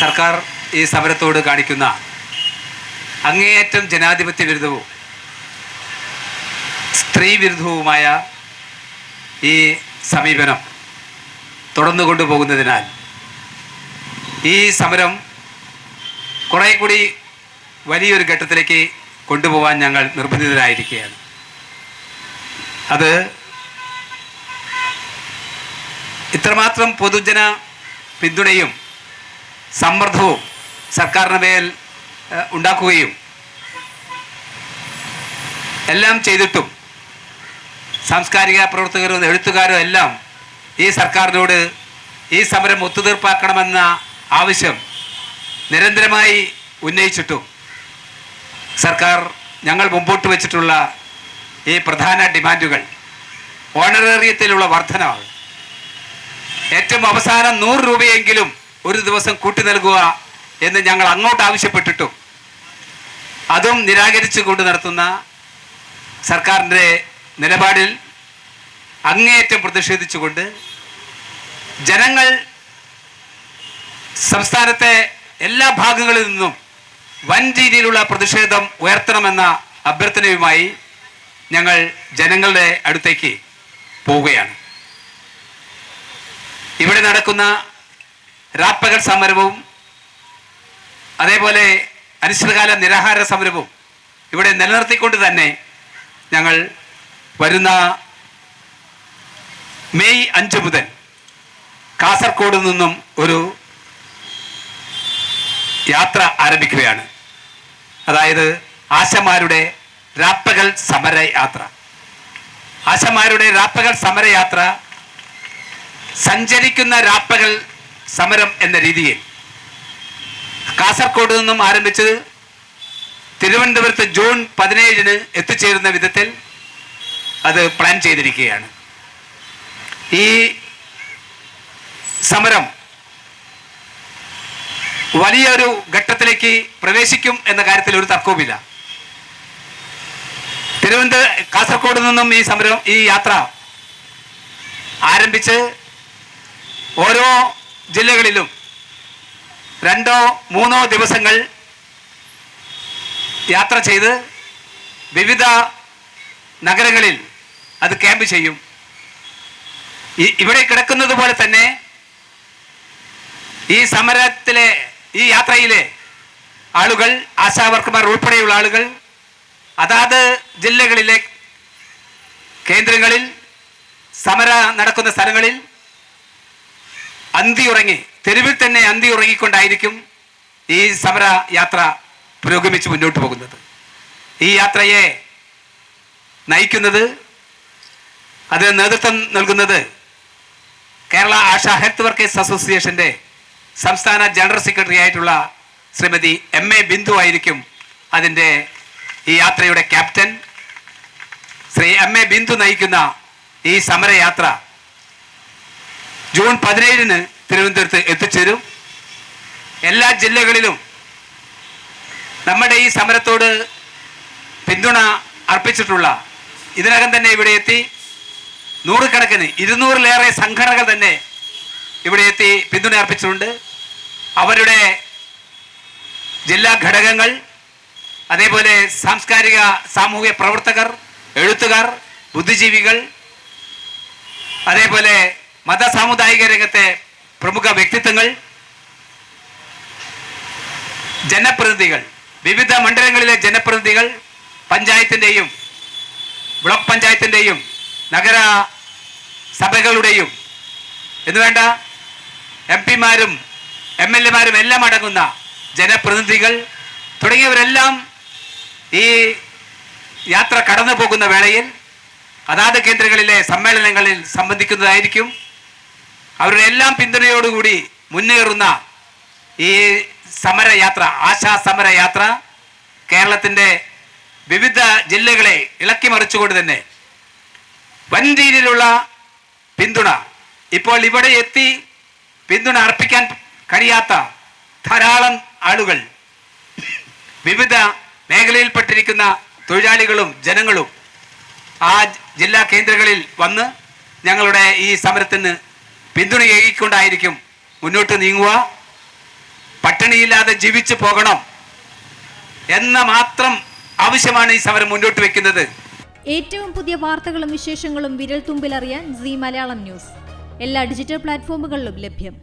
സർക്കാർ ഈ സമരത്തോട് കാണിക്കുന്ന അങ്ങേയറ്റം ജനാധിപത്യ വിരുദ്ധവും സ്ത്രീ വിരുദ്ധവുമായ ഈ സമീപനം തുടർന്നു കൊണ്ടുപോകുന്നതിനാൽ ഈ സമരം കുറേ കൂടി വലിയൊരു ഘട്ടത്തിലേക്ക് കൊണ്ടുപോകാൻ ഞങ്ങൾ നിർബന്ധിതരായിരിക്കുകയാണ്. അത് ഇത്രമാത്രം പൊതുജന പിന്തുണയും സമ്മർദ്ദവും സർക്കാരിന് മേൽ ഉണ്ടാക്കുകയും എല്ലാം ചെയ്തിട്ടും സാംസ്കാരിക പ്രവർത്തകരും എഴുത്തുകാരും എല്ലാം ഈ സർക്കാരിനോട് ഈ സമരം ഒത്തുതീർപ്പാക്കണമെന്ന ആവശ്യം നിരന്തരമായി ഉന്നയിച്ചിട്ടും സർക്കാർ ഞങ്ങൾ മുമ്പോട്ട് വച്ചിട്ടുള്ള ഈ പ്രധാന ഡിമാൻഡുകൾ ഓണറേറിയത്തിലുള്ള വർധനമാണ് ഏറ്റവും അവസാനം നൂറ് രൂപയെങ്കിലും ഒരു ദിവസം കൂട്ടി നൽകുക എന്ന് ഞങ്ങൾ അങ്ങോട്ട് ആവശ്യപ്പെട്ടിട്ടും. അതും നിരാകരിച്ചു കൊണ്ട് നടത്തുന്ന സർക്കാരിന്റെ നിലപാടിൽ അങ്ങേയറ്റം പ്രതിഷേധിച്ചുകൊണ്ട് ജനങ്ങൾ സംസ്ഥാനത്തെ എല്ലാ ഭാഗങ്ങളിൽ നിന്നും വൻ രീതിയിലുള്ള പ്രതിഷേധം ഉയർത്തണമെന്ന അഭ്യർത്ഥനയുമായി ഞങ്ങൾ ജനങ്ങളുടെ അടുത്തേക്ക് പോവുകയാണ്. ഇവിടെ നടക്കുന്ന രാപ്പകൽ സമരവും അതേപോലെ അനിശ്ചിതകാല നിരാഹാര സമരവും ഇവിടെ നിലനിർത്തിക്കൊണ്ട് തന്നെ ഞങ്ങൾ വരുന്ന മെയ് അഞ്ച് മുതൽ കാസർഗോഡ് നിന്നും ഒരു യാത്ര ആരംഭിക്കുകയാണ്. അതായത് ആശമാരുടെ രാപ്പകൽ സമര യാത്ര. ആശമാരുടെ രാപ്പകൽ സമരയാത്ര സഞ്ചരിക്കുന്ന രാപ്പകൽ സമരം എന്ന രീതിയിൽ. കാസർഗോഡ് നിന്നും ആരംഭിച്ചത് തിരുവനന്തപുരത്ത് ജൂൺ പതിനേഴിന് എത്തിച്ചേരുന്ന വിധത്തിൽ അത് പ്ലാൻ ചെയ്തിരിക്കുകയാണ്. ഈ സമരം വലിയൊരു ഘട്ടത്തിലേക്ക് പ്രവേശിക്കും എന്ന കാര്യത്തിൽ ഒരു തർക്കവുമില്ല. തിരുവനന്തപുരം കാസർഗോഡ് നിന്നും ഈ സമരം ഈ യാത്ര ആരംഭിച്ച് ഓരോ ജില്ലകളിലും രണ്ടോ മൂന്നോ ദിവസങ്ങൾ യാത്ര ചെയ്ത് വിവിധ നഗരങ്ങളിൽ അത് ക്യാമ്പ് ചെയ്യും. ഇവിടെ കിടക്കുന്നത് പോലെ തന്നെ ഈ സമരത്തിലെ ഈ യാത്രയിലെ ആളുകൾ ആശാവർക്കർമാർ ഉൾപ്പെടെയുള്ള ആളുകൾ അതാത് ജില്ലകളിലെ കേന്ദ്രങ്ങളിൽ സമര നടക്കുന്ന സ്ഥലങ്ങളിൽ അന്തി ഉറങ്ങി തെരുവിൽ തന്നെ അന്തി ഉറങ്ങിക്കൊണ്ടായിരിക്കും ഈ സമര യാത്ര പുരോഗമിച്ച് മുന്നോട്ട് പോകുന്നത്. ഈ യാത്രയെ നയിക്കുന്നത് അതിന് നേതൃത്വം നൽകുന്നത് കേരള ആശാ ഹെൽത്ത് വർക്കേഴ്സ് അസോസിയേഷന്റെ സംസ്ഥാന ജനറൽ സെക്രട്ടറി ആയിട്ടുള്ള ശ്രീമതി എം എ ബിന്ദു ആയിരിക്കും അതിന്റെ ഈ യാത്രയുടെ captain. Shri M A Bindu നയിക്കുന്ന ഈ സമരയാത്ര ജൂൺ പതിനേഴിന് തിരുവനന്തപുരത്ത് എത്തിച്ചേരും. എല്ലാ ജില്ലകളിലും നമ്മുടെ ഈ സമരത്തോട് പിന്തുണ അർപ്പിച്ചിട്ടുള്ള ഇതിനകം തന്നെ ഇവിടെ എത്തി നൂറുകണക്കിന് ഇരുന്നൂറിലേറെ സംഘടനകൾ തന്നെ ഇവിടെ എത്തി പിന്തുണ അർപ്പിച്ചിട്ടുണ്ട്. അവരുടെ ജില്ലാ ഘടകങ്ങൾ അതേപോലെ സാംസ്കാരിക സാമൂഹിക പ്രവർത്തകർ എഴുത്തുകാർ ബുദ്ധിജീവികൾ അതേപോലെ മത സാമുദായിക രംഗത്തെ പ്രമുഖ വ്യക്തിത്വങ്ങൾ ജനപ്രതിനിധികൾ വിവിധ മണ്ഡലങ്ങളിലെ ജനപ്രതിനിധികൾ പഞ്ചായത്തിന്റെയും ബ്ലോക്ക് പഞ്ചായത്തിന്റെയും നഗര സഭകളുടെയും എന്നുവേണ്ട എം പിമാരും എം എൽ എമാരും എല്ലാം അടങ്ങുന്ന ജനപ്രതിനിധികൾ തുടങ്ങിയവരെല്ലാം ഈ യാത്ര കടന്നു പോകുന്ന വേളയിൽ അതാത് കേന്ദ്രങ്ങളിലെ സമ്മേളനങ്ങളിൽ സംബന്ധിക്കുന്നതായിരിക്കും. അവരുടെ എല്ലാം പിന്തുണയോടുകൂടി മുന്നേറുന്ന ഈ സമരയാത്ര ആശാ സമരയാത്ര കേരളത്തിന്റെ വിവിധ ജില്ലകളെ ഇളക്കി മറിച്ചുകൊണ്ട് തന്നെ വൻ രീതിയിലുള്ള പിന്തുണ. ഇപ്പോൾ ഇവിടെ എത്തി പിന്തുണ അർപ്പിക്കാൻ കഴിയാത്ത ധാരാളം ആളുകൾ വിവിധ മേഖലയിൽപ്പെട്ടിരിക്കുന്ന തൊഴിലാളികളും ജനങ്ങളും ആ ജില്ലാ കേന്ദ്രങ്ങളിൽ വന്ന് ഞങ്ങളുടെ ഈ സമരത്തിന് പിന്തുണ ഏകിക്കൊണ്ടായിരിക്കും മുന്നോട്ട് നീങ്ങുക. പട്ടിണിയില്ലാതെ ജീവിച്ചു പോകണം എന്ന മാത്രം ആവശ്യമാണ് ഈ സമരം മുന്നോട്ട് വെക്കുന്നത്. ഏറ്റവും പുതിയ വാർത്തകളും വിശേഷങ്ങളും വിരൽ തുമ്പിലറിയാൻ സി മലയാളം ന്യൂസ്. എല്ലാ ഡിജിറ്റൽ പ്ലാറ്റ്ഫോമുകളിലും ലഭ്യം.